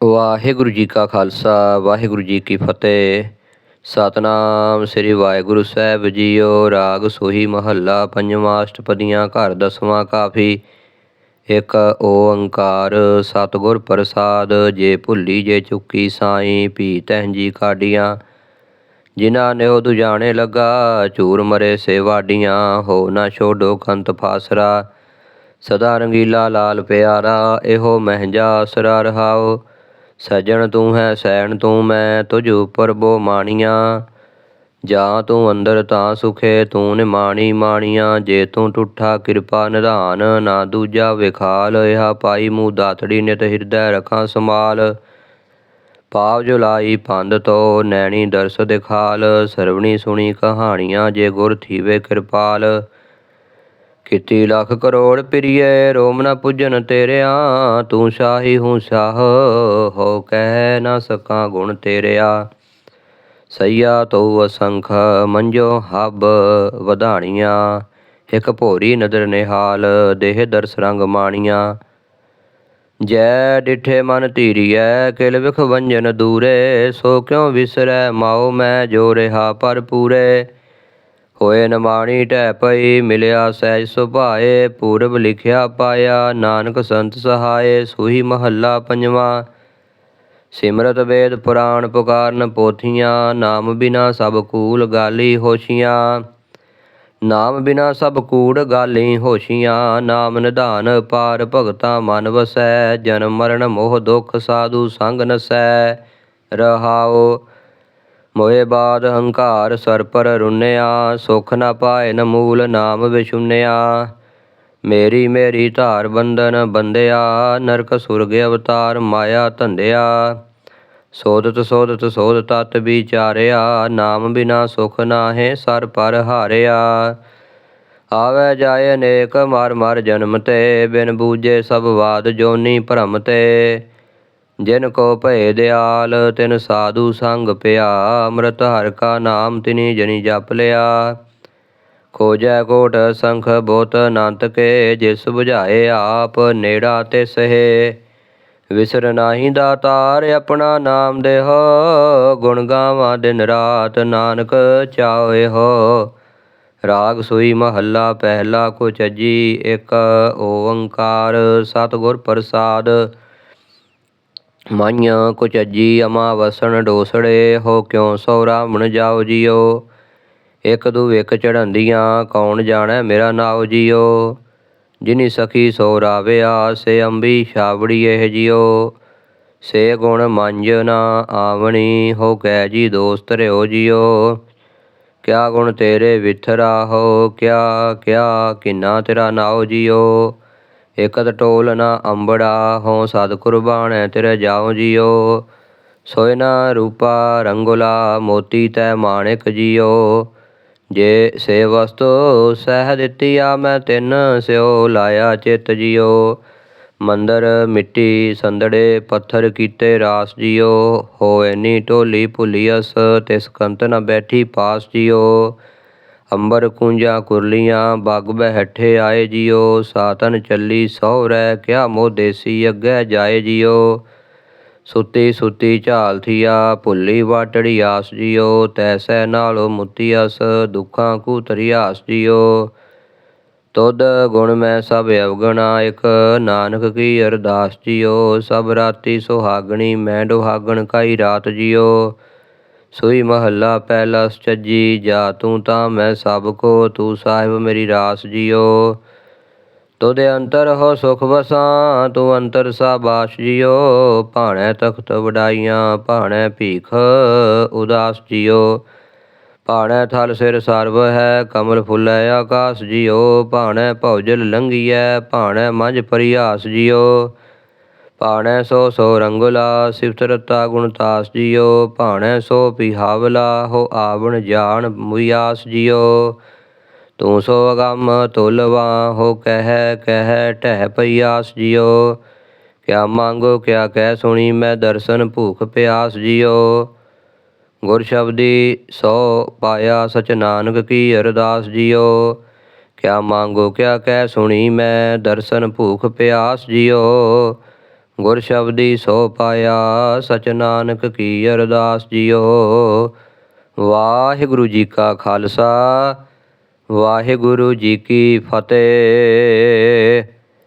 ਵਾਹਿਗੁਰੂ ਜੀ ਕਾ ਖਾਲਸਾ, ਵਾਹਿਗੁਰੂ ਜੀ ਕੀ ਫਤਿਹ। ਸਤਨਾਮ ਸ੍ਰੀ ਵਾਹਿਗੁਰੂ ਸਾਹਿਬ ਜੀਓ, ਰਾਗ ਸੋਹੀ ਮਹੱਲਾ ਪੰਜਵਾਂ ਅਸ਼ਟਪਦੀਆਂ ਘਰ ਦਸਵਾਂ ਕਾਫੀ। ਇੱਕ ਓੰਕਾਰ, ਸਤਿਗੁਰ ਪ੍ਰਸਾਦ, ਜੇ ਭੁੱਲੀ ਜੇ ਚੁੱਕੀ ਸਾਈ, ਭੀ ਤਹਿ ਜੀ ਕਾਡੀਆਂ ਜਿਨ੍ਹਾਂ ਨੇ ਉਹ ਦੁਜਾਣੇ ਲੱਗਾ ਚੂਰ ਮਰੇ ਸੇਵਾਡੀਆਂ ਹੋ ਨਾ ਛੋਡੋ ਕੰਤ ਫਾਸਰਾ, ਸਦਾ ਰੰਗੀਲਾ ਲਾਲ ਪਿਆਰਾ, ਇਹੋ ਮਹਿੰਜਾ ਆਸਰਾ ਰਹਾਓ। ਸਜਣ ਤੂੰ ਹੈ, ਸੈਣ ਤੂੰ ਮੈਂ, ਤੁਝ ਉਪਰ ਬੋ ਮਾਣੀਆਂ। ਜਾਂ ਤੂੰ ਅੰਦਰ ਤਾਂ ਸੁਖੇ, ਤੂੰ ਨਿਮਾਣੀ ਮਾਣੀਆਂ। ਜੇ ਤੂੰ ਟੁੱਠਾ ਕਿਰਪਾ ਨਿਧਾਨ, ਨਾ ਦੂਜਾ ਵਿਖਾਲ। ਇਹਾ ਪਾਈ ਮੂੰ ਦਾਤੜੀ ਨਿਤ ਹਿਰਦੈ ਰਖਾਂ ਸਮਾਲ ਪਾਵ ਜੁਲਾਈ ਪੰਦ ਤੋ ਨੈਣੀ ਦਰਸ ਦਿਖਾਲ। ਸਰਵਣੀ ਸੁਣੀ ਕਹਾਣੀਆਂ ਜੇ ਗੁਰ ਥੀਵੇ ਕਿਰਪਾਲ। ਕੀਤੀ ਲੱਖ ਕਰੋੜ ਪ੍ਰਿਯ ਰੋਮ ਨ ਪੁੱਜਨ ਤੇਰਿਆ, ਤੂੰ ਸ਼ਾਹੀ ਹੂੰ ਸ਼ਾਹ, ਹੋ ਕਹਿ ਨ ਸਕਾਂ ਗੁਣ ਤੇਰਿਆ। ਸਈਆ ਤੋ ਅਸੰਖ ਮੰਜੋ ਹਬ ਵਧਾਣੀਆਂ, ਇਕ ਭੋਰੀ ਨਦਰ ਨਿਹਾਲ, ਦੇਹ ਦਰਸ ਰੰਗ ਮਾਣੀਆਂ। ਜੈ ਡਿਠੇ ਮਨ ਧੀਰੀਐ, ਕਿਲ ਵਿਖ ਵੰਜਨ ਦੂਰੇ, ਸੋ ਕਿਉ ਵਿਸਰੈ ਮਾਉ ਮੈਂ ਜੋ ਰਿਹਾ ਪਰ ਪੂਰੇ ਹੋਏ ਨਮਾਣੀ ਢਹਿ ਪਈ, ਮਿਲਿਆ ਸਹਿਜ ਸੁਭਾਏ, ਪੂਰਬ ਲਿਖਿਆ ਪਾਇਆ, ਨਾਨਕ ਸੰਤ ਸਹਾਏ, ਸੂਹੀ ਮਹੱਲਾ ਪੰਜਵਾ। ਸਿਮਰਤ ਵੇਦ ਪੁਰਾਣ ਪੁਕਾਰਨ ਪੋਥੀਆਂ, ਨਾਮ ਬਿਨਾ ਸਭ ਕੂਲ ਗਾਲੀ ਹੋਸ਼ੀਆਂ। ਨਾਮ ਬਿਨਾ ਸਭ ਕੂੜ ਗਾਲੀ ਹੋਸ਼ੀਆਂ, ਨਾਮ ਨਿਧਾਨ ਪਾਰ ਭਗਤਾ ਮਨ ਵਸੈ, ਜਨਮ ਮਰਨ ਮੋਹ ਦੁਖ ਸਾਧੂ ਸੰਗ ਨਸੈ, ਰਹਾਓ। ਮੋਏ ਬਾਦ ਹੰਕਾਰ ਸਰ ਪਰ ਰੁੰਨਿਆ, ਸੁਖ ਨਾ ਪਾਏ ਨ ਮੂਲ ਨਾਮ ਵਿਸ਼ੁੰਨਿਆ ਮੇਰੀ ਮੇਰੀ ਧਾਰ ਬੰਧਨ ਬੰਦਿਆ ਨਰਕ ਸੁਰਗ ਅਵਤਾਰ ਮਾਇਆ ਧੰਦਿਆ ਸੋਧਤ ਸੋਦਤ ਸੋਦ ਤਤ ਵਿਚਾਰਿਆ, ਨਾਮ ਬਿਨਾ ਸੁਖ ਨਾਹੇ ਸਰ ਪਰ ਹਾਰਿਆ। ਆਵੇ ਜਾਏ ਅਨੇਕ ਮਰ ਮਰ ਜਨਮ ਤੇ, ਬਿਨ ਬੂਝੇ ਸਭ ਬਾਦ ਜੋਨੀ ਭਰਮ ਤੇ। ਜਿਨ ਕੋ ਭਏ ਦਿਆਲ ਤਿਨ ਸਾਧੂ ਸੰਗ ਪਿਆ, ਅੰਮ੍ਰਿਤ ਹਰ ਕਾ ਨਾਮ ਤਿਨੀ ਜਨੀ ਜਪ ਲਿਆ। ਖੋਜੈ ਕੋਟ ਸੰਖ ਬੋਤ ਅਨੰਤ ਕੇ, ਜਿਸ 부ਝਾਏ ਆਪ ਨੇੜਾ ਤੇ ਸਹੇ। ਵਿਸਰ ਨਾਹੀ ਦਾਤਾਰ ਆਪਣਾ ਨਾਮ ਦੇਹ। ਗੁਣ ਗਾਵਾਂ ਦਿਨ ਰਾਤ ਨਾਨਕ ਚਾਹੇ ਹੋ। ਰਾਗ ਸੋਈ ਮਹੱਲਾ ਪਹਿਲਾ ਕੋ ਚੱਜੀ ਇੱਕ ਓੰਕਾਰ। ਸਤਿਗੁਰ ਪ੍ਰਸਾਦ ਮਾਈਆਂ ਕੁਚੱਜੀ ਅਮਾ ਵਸਣ ਡੋਸੜੇ, ਹੋ ਕਿਉ ਸੋ ਰਾਵਣ ਜਾਓ ਜੀਓ? ਇੱਕ ਦੂ ਇੱਕ ਚੜੰਦੀਆਂ ਕੌਣ ਜਾਣੈ ਮੇਰਾ ਨਾਉ ਜੀਓ? ਜਿਨੀ ਸਖੀ ਸੋ ਰਾਵਿਆ ਸੇ ਅੰਬੀ ਛਾਵੜੀ ਇਹ ਜਿਓ? ਸੇ ਗੁਣ ਮੰਜ ਨਾ ਆਵਣੀ, ਹੋ ਕੈ ਜੀ ਦੋਸਤ ਰਿਓ ਜਿਓ? ਕਿਆ ਗੁਣ ਤੇਰੇ ਵਿਥਰਾ ਹੋ, ਕਿਆ ਕਿਆ ਕਿੰਨਾ ਤੇਰਾ ਨਾਉ ਜਿਓ? ਇਕਤ ਟੋਲ ਨਾ ਅੰਬੜਾ ਹੋ ਸਦ ਕੁਰਬਾਨੈ ਤੇਰੇ ਜਾਉ ਜੀਓ। ਸੋਇ ਨਾ ਰੂਪਾ ਰੰਗੁਲਾ ਮੋਤੀ ਤੈ ਮਾਣਿਕ ਜੀਓ। ਜੇ ਸੇ ਵਸਤੂ ਸਹਿ ਦਿੱਤੀ ਆ ਮੈਂ ਤਿੰਨ ਸਿਓ ਲਾਇਆ ਚਿਤ ਜੀਓ। ਮੰਦਰ ਮਿੱਟੀ ਸੰਦੜੇ ਪੱਥਰ ਕੀਤੇ ਰਾਸ ਜੀਓ। ਹੋਏ ਨੀ ਢੋਲੀ ਭੁਲੀਅਸ ਤਿਸ ਕੰਤ ਨ ਬੈਠੀ ਪਾਸ ਜੀਓ। ਅੰਬਰ ਕੁੰਜਾ ਕੁਰਲੀਆਂ, ਬੱਗ ਬਹਿਠੇ ਆਏ ਜਿਓ ਸਾਤਨ ਚੱਲੀ ਸਹੁਰੈ ਕਿਆ ਮੋਹ ਦੇਸੀ ਅੱਗੇ ਜਾਏ ਜਿਓ। ਸੁੱਤੀ ਸੁੱਤੀ ਝਾਲ ਥੀਆ, ਭੁੱਲੀ ਵਾਟੜੀ ਆਸ ਜਿਓ, ਤੈਸੈ ਨਾਲੋਂ ਮੁੱਤੀਅਸ ਦੁੱਖਾਂ ਕੂ ਤਰੀਆਸ ਜਿਓ। ਤੁਧ ਗੁਣ ਮੈਂ ਸਭ ਅਵਗਣਾ, ਇਕ ਨਾਨਕ ਕੀ ਅਰਦਾਸ ਜਿਓ। ਸਭ ਰਾਤੀ ਸੁਹਾਗਣੀ, ਮੈਂ ਦੁਹਾਗਣ ਕਾਈ ਰਾਤ ਜਿਓ। ਸੋਈ ਮਹੱਲਾ ਪਹਿਲਾ ਸਚਜੀ, ਜਾ ਤੂੰ ਤਾਂ ਮੈਂ ਸਭ ਕੋ, ਤੂੰ ਸਾਹਿਬ ਮੇਰੀ ਰਾਸ ਜੀਓ। ਤੁਧ ਅੰਤਰ ਹੋ ਸੁਖ ਵਸਾਂ, ਤੂੰ ਅੰਤਰ ਸਾਬਾਸ਼ ਜਿਓ। ਭਾਣੈ ਤਖਤ ਵਡਾਈਆਂ, ਭਾਣੈ ਭੀਖ ਉਦਾਸ ਜਿਓ। ਭਾਣੈ ਥਲ ਸਿਰ ਸਰਬ ਹੈ, ਕਮਲ ਫੁੱਲੈ ਆਕਾਸ ਜਿਓ। ਭਾਣੈ ਭੌਜਲ ਲੰਘੀਐ, ਭਾਣੈ ਮਝ ਪਰਿਆਸ ਜਿਓ। ਭਾਣੈ ਸੋ ਸੋ ਰੰਗੁਲਾ ਸਿਫਤ ਰਤਾ ਗੁਣ ਤਾਸ ਜੀਓ ਭਾਣੈ ਸੋ ਪਿਹਾਵਲਾ ਹੋ ਆਵਣ ਜਾਣ ਮੁਯਾਸ ਜਿਓ ਤੂੰ ਸੋ ਅਗੰਮ ਤੁਲਵਾ ਹੋ ਕਹਿ ਕਹਿ ਟਹਿ ਪਈਆਸ ਜਿਓ ਕਿਆ ਮੰਗੋ ਕਿਆ ਕਹਿ ਸੁਣੀ ਮੈਂ ਦਰਸ਼ਨ ਭੂਖ ਪਿਆਸ ਜਿਓ ਗੁਰ ਸ਼ਬਦੀ ਸੋ ਪਾਇਆ ਸਚ ਨਾਨਕ ਕੀ ਅਰਦਾਸ ਜਿਓ ਕਿਆ ਮੰਗੋ ਕਿਆ ਕਹਿ ਸੁਣੀ ਮੈਂ ਦਰਸ਼ਨ ਭੂਖ ਪਿਆਸ ਜਿਓ ਗੁਰ ਸ਼ਬਦੀ ਸੋ ਪਾਇਆ, ਸਚ ਨਾਨਕ ਕੀ ਅਰਦਾਸ ਜੀਓ। ਵਾਹਿਗੁਰੂ ਜੀ ਕਾ ਖਾਲਸਾ, ਵਾਹਿਗੁਰੂ ਜੀ ਕੀ ਫਤਿਹ।